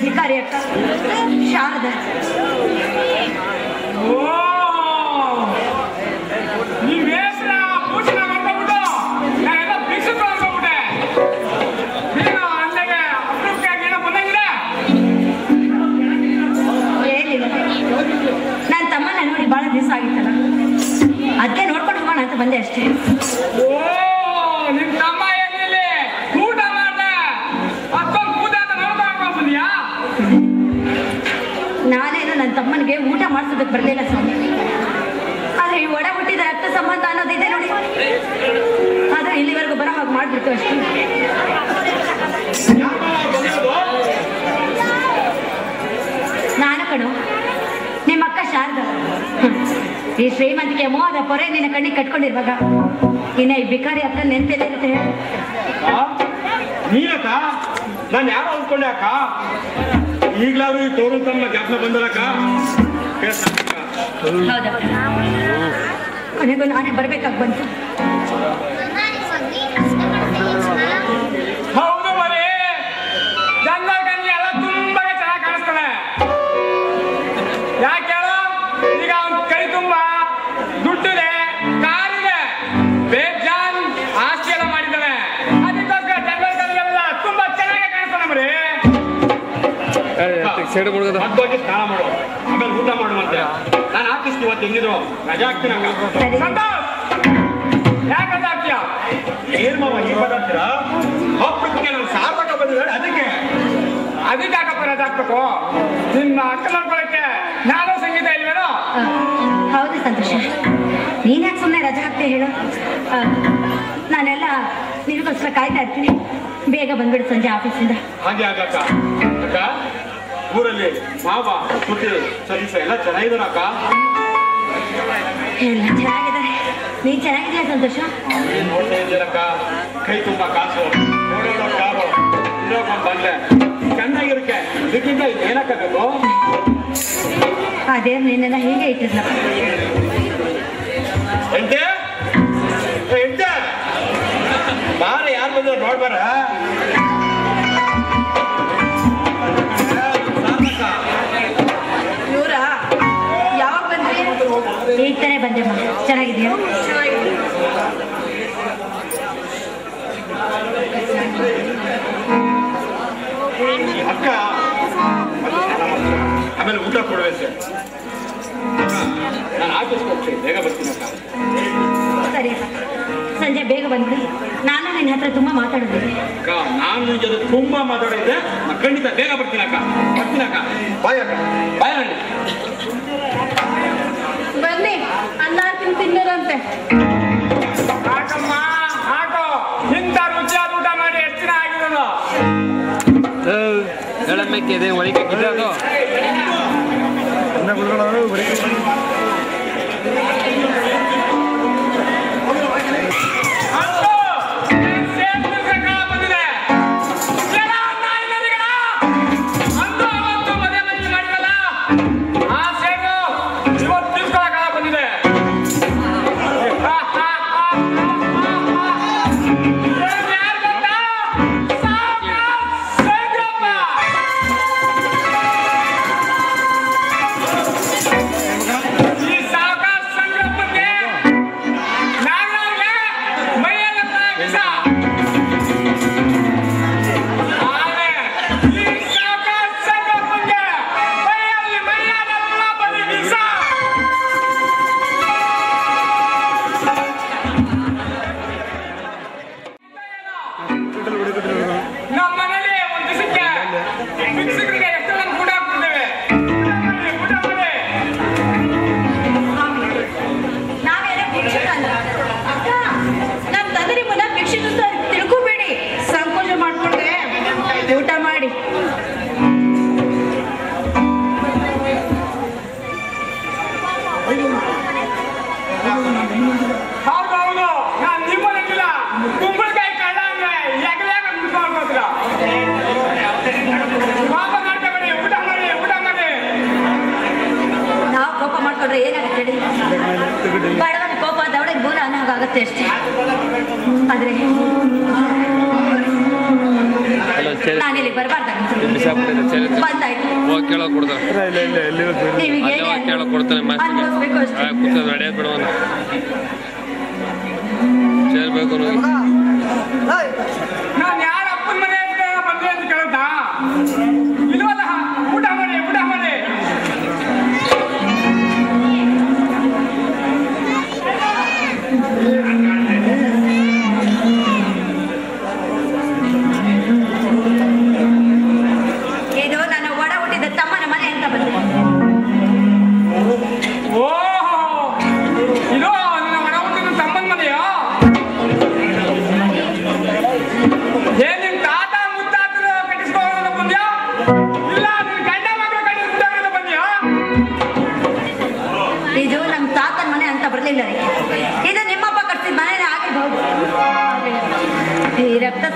vicaretas. É, já, né? ಮಾಡಿಸೋದಕ್ಕೆ ಬರಲಿಲ್ಲ ಸ್ವಾಮಿ. ಆದ್ರೆ ಈ ಒಡ ಹುಟ್ಟಿದ ರಕ್ತ ಸಂಬಂಧ ಅನ್ನೋದಿದೆ ನೋಡಿ. ಆದ್ರೆ ಇಲ್ಲಿವರೆಗೂ ಬರೋ ಹಾಗೆ ಮಾಡ್ಬಿಟ್ಟು ಅಷ್ಟು. ನಾನು ಕಣು, ನಿಮ್ಮ ಅಕ್ಕ ಶಾರದ. ಈ ಶ್ರೀಮಂತಿಗೆ ಮೋದ ಪೊರೆ ನಿನ್ನ ಕಣ್ಣಿಗೆ ಕಟ್ಕೊಂಡಿರುವಾಗ ಇನ್ನ ಈ ಬಿಕಾರಿ ಅಕ್ಕ ನೆನ್ಪಿದೆ ಅಂತ ನೀ ನೀನಕ್ಕ? ನಾನು ಯಾರು ಅನ್ಕೊಂಡೆ ಅಕ್ಕ? ಈಗಲಾದ್ರೂ ಈ ತೋರು ತಮ್ಮ ಜ್ಞಾಪನ ಬಂದಲಕ್ಕ ಹೌದಕ್ಕ ಕೊನೆಗೂ ನಾನೇ ಬರ್ಬೇಕಾಗಿ ಬಂತು ಹೌದು ಮರಿ. ಜಂಗಲ್ ಗಂಜಿ ಎಲ್ಲ ತುಂಬಾ ಚೆನ್ನಾಗಿ ಕಾಣಿಸ್ತಾನೆ ಯಾಕೆ ಹೇಳು? ಈಗ ಅವನ್ ಕೈ ತುಂಬಾ ದುಡ್ಡಿದೆ ಕಾರಿದೆ ಬೇಜಾನ್ ಆಸ್ತಿ ಎಲ್ಲ ಮಾಡಿದ್ದಾನೆ. ಅದಕ್ಕೋಸ್ಕರ ಜಂಗಲ್ ಗಂಜಿ ಎಲ್ಲ ತುಂಬಾ ಚೆನ್ನಾಗಿ ಕಾಣಿಸ್ತಾನೆ ಮರಿ. ಸೈಡ್ ಮಾಡ್ಬೋದು ಸ್ನಾನ ಮಾಡು ಆಮೇಲೆ ಊಟ ಮಾಡುವಂತೆ. ನಾನು ಹಾಕಿಸ್ತು ಇವತ್ತು ಹೆಂಗಿದ್ರು. ರಜಾ ಹಾಕ್ತೀನಿ ಅಕ್ಕ ಸರಿ. ಸಂತೋಷ್! ಯಾಕೆ ರಜೆ ಹಾಕ್ತೀಯ? ಏನ್ ಮಾವ ಈ ಮಾತಾಡ್ತೀರಾ ಹಬ್ಬಕ್ಕೆ ನಾನು ಸಾರ್ಥಕ ಬಂದಿದ್ದಾರೆ ಅದಕ್ಕೆ? ಅದಕ್ಕೆ ಯಾಕಪ್ಪ ರಜೆ ಹಾಕ್ಬೇಕು? ನಿನ್ನ ಅಕ್ಕ ನೋಡ್ಕೊಳಕ್ಕೆ ನಾನು ಸಂಗೀತ ಇಲ್ವೇನೋ? ಹೌದು ಸಂತೋಷ. ನೀನ್ ಯಾಕೆ ಸುಮ್ಮನೆ ರಜೆ ಹಾಕ್ತೀಯ ಹೇಳು? ನಾನೆಲ್ಲ ನಿನಗೋಸ್ಕರ ಕಾಯ್ತಾ ಇರ್ತೀನಿ. ಬೇಗ ಬಂದ್ಬಿಡು ಸಂಜೆ ಆಫೀಸಿಂದ. ಹಾಗೆ ಆಗಕ್ಕ. ಅಕ್ಕ ಊರಲ್ಲಿ ಮಾವ ಮತ್ತೆ ಸತೀಶ ಎಲ್ಲ ಚೆನ್ನಾಗಿದಾರ ಅಕ್ಕ? ಎಲ್ಲ ಚೆನ್ನಾಗಿದ್ದಾರೆ. ನೀ ಸಂತೋಷ? ನೋಡ್ತಾ ಇದ್ದೀರಕ್ಕ ಕೈ ತುಂಬಾ ಕಾಸು. ಓಡೋಡೋ ಕಾರು ಇರೋಕೊಂಡ್ ಬಂದೆ. ಚೆನ್ನಾಗಿರಕ್ಕೆ ಇದಕ್ಕಿಂತ ಏನಕ್ಕ ಬೇಕು ಅದೇ ನಿನ್ನೆಲ್ಲ ಹೀಗೆ ಇಟ್ಟಿದ್ಲಪ್ಪ ಎಂತೆ ಎಂತೆ ಬಾರ ಯಾರು ಬಂದ್ರು ನೋಡ್ಬಾರ? ಚೆನ್ನಾಗಿದ್ಯಾ ಅಕ್ಕ. ಆಮೇಲೆ ಊಟ ಸರ್. ನಾನು ಆಫೀಸ್ಗೆ ಹೋಗ್ತೀನಿ. ಬೇಗ ಬರ್ತೀನಿ ಅಕ್ಕ. ಸರಿ. ಸಂಜೆ ಬೇಗ ಬಂದ್ಬಿಡಿ. ನಾನು ನಿನ್ನ ಹತ್ರ ತುಂಬಾ ಮಾತಾಡೋದಿದೆ ಅಕ್ಕ ನಾನು ನಿನ್ ಜೊತೆ ತುಂಬಾ ಮಾತಾಡಿದ್ದೆ. ಖಂಡಿತ ಬೇಗ ಬರ್ತೀನಿ ಅಕ್ಕ. ಬರ್ತೀನಿ ಅಕ್ಕ. ಬಾಯ್ ಅಕ್ಕ. ಬಾಯ್ ರಣಿ ಬನ್ನಿ ಅನ್ನ ತಿನ್ ತಿನ್ನರಂತೆ ಹಾಕಮ್ಮ ಹಾಕೋ ಇಂಥ ರುಚಿಯಾದ ಊಟ ಮಾಡಿ ಎಷ್ಟು ದಿನ ಆಗಿರೋದು? ಹೇಳಮ್ಮಕ್ಕೆ ಇದೆ ಒಳಗೆ ಅದು. ಮಾಡ್ಕೋಬೇಡಿ ಊಟ ಮಾಡಿ. ಊಟ ಮಾಡಿ ನಾವು ಕೋಪ ಮಾಡ್ಕೊಂಡ್ರೆ ಏನಾಗುತ್ತೆ ಹೇಳಿ? ಬಡವನ ಕೋಪ ದವಡೆಗೆ ಮೂಲ ಅನ್ನೋ ಹಾಗಾಗತ್ತೆ ಅಷ್ಟೇ. ಆದ್ರೆ ಅಲ್ಲ ಇಲ್ಲಿ ಚೇರ್ ಬಂದಾಯ್ತು. ಹೋಗಿ ಕೇಳೋಕೆ ಕೊಡ್ತಾರೆ ನೀವೀಗ ಕೇಳೋಕೆ ಕೊಡ್ತಾನೆ ಅನ್ಭವಿಸ್ಬೇಕು ಅಷ್ಟೇ. ಕೂತದ ನಡೆಯೋದು ಬಿಡೋಣ ಚೇರ್ ಬೇಕು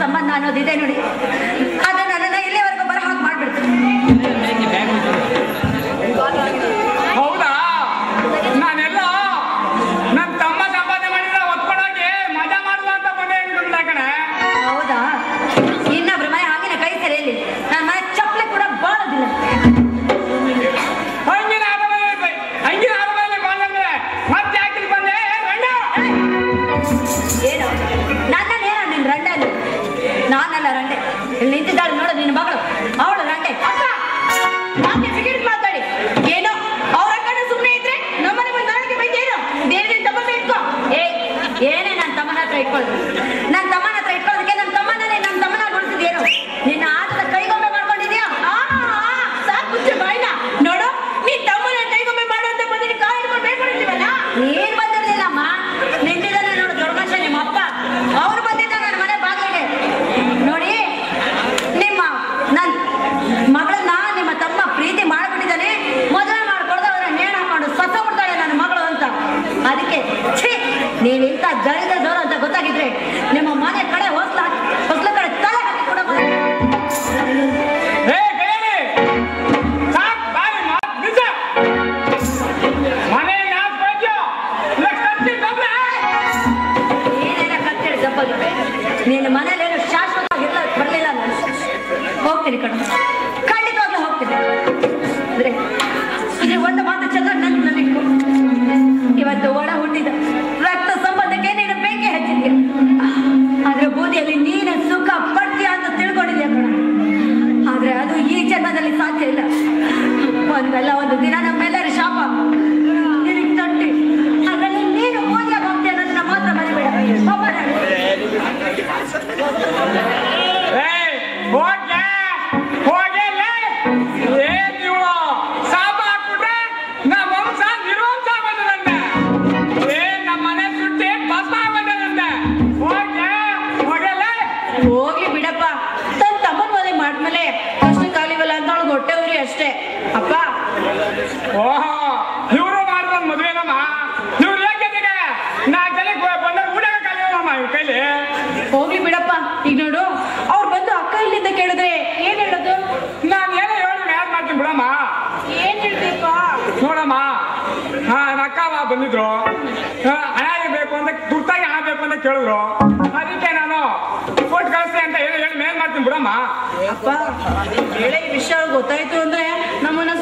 ಸಂಬಂಧ ಅನ್ನೋದಿದೆ ನೋಡಿ. ಅದನ್ನ ನನ್ನ ಇಲ್ಲಿವರೆಗೂ ಬರ ಹಾಗೆ ಮಾಡ್ಬಿಡ್ತೀನಿ ಹೌದಾ? ನಾನೆಲ್ಲ ನನ್ನ ತಮ್ಮ ಸಂಪಾದನೆ ಮಾಡಿದ್ರೆ ಒತ್ಕೊಂಡೋಗಿ ಮಜಾ ಮಾಡುವ ಅಂತ ಬಂದೆ ಕಣೆ. ಹೌದಾ? ಇನ್ನೊಬ್ರು ಮನೆ ಹಾಗಿನ ಕೈ ಸರಿಯಲ್ಲಿ ನನ್ನ ಮನೆ ಚಪ್ಪಲಿ ಕೂಡ ಬಾಳೋದಿಲ್ಲ. ಹಂಗಿನ ಮತ್ತೆ ಬಂದೆ? ಇಲ್ಲಿ ನಿಂತಿದ್ದಾಳೆ ನೋಡು ನಿನ್ನ ಮಗಳು ಅವಳು ಓಹೋ ಇವರು ಮಾಡಿದ ಮದುವೆ ನಮ್ಮ. ಇವ್ರು ಯಾಕೆ ನಾ ಜನ ಬಂದಾಗ ಊಟ ಕಲಿಯೋಣಮ್ಮ ಇವ್ರ ಕೈಲಿ. ಹೋಗ್ಲಿ ಬಿಡಪ್ಪ. ಈಗ ನೋಡು ಅವ್ರು ಬಂದು ಅಕ್ಕ ಇಲ್ಲಿಂದ ಕೇಳಿದ್ರೆ ಏನ್ ಹೇಳೋದು? ನಾನು ಏನೋ ಹೇಳೋಣ ಯಾರು ಮಾಡ್ತೀನಿ ಬಿಡಮ್ಮ? ಏನ್ ಹೇಳ್ಬೇಕು? ನೋಡಮ್ಮ ಹಾ ಅಕ್ಕ ಬಂದಿದ್ರು. ಹಣ ಬೇಕು ಅಂತ ತುರ್ತಾಗಿ ಹಣ ಬೇಕು ಅಂತ ಕೇಳಿದ್ರು. ಅದಕ್ಕೆ ನಾನು ಕೊಟ್ಟು ಕಳಿಸ್ತೆ ಅಂತ ಹೇಳಿ ಹೇಳಿ ಮೇಲ್ ಮಾಡ್ತೀನಿ ಬಿಡಮ್ಮ. ಅಪ್ಪ ಈ ವಿಷಯ ಗೊತ್ತಾಯ್ತು ಅಂದ್ರೆ ನಮ್ಮನ್ನ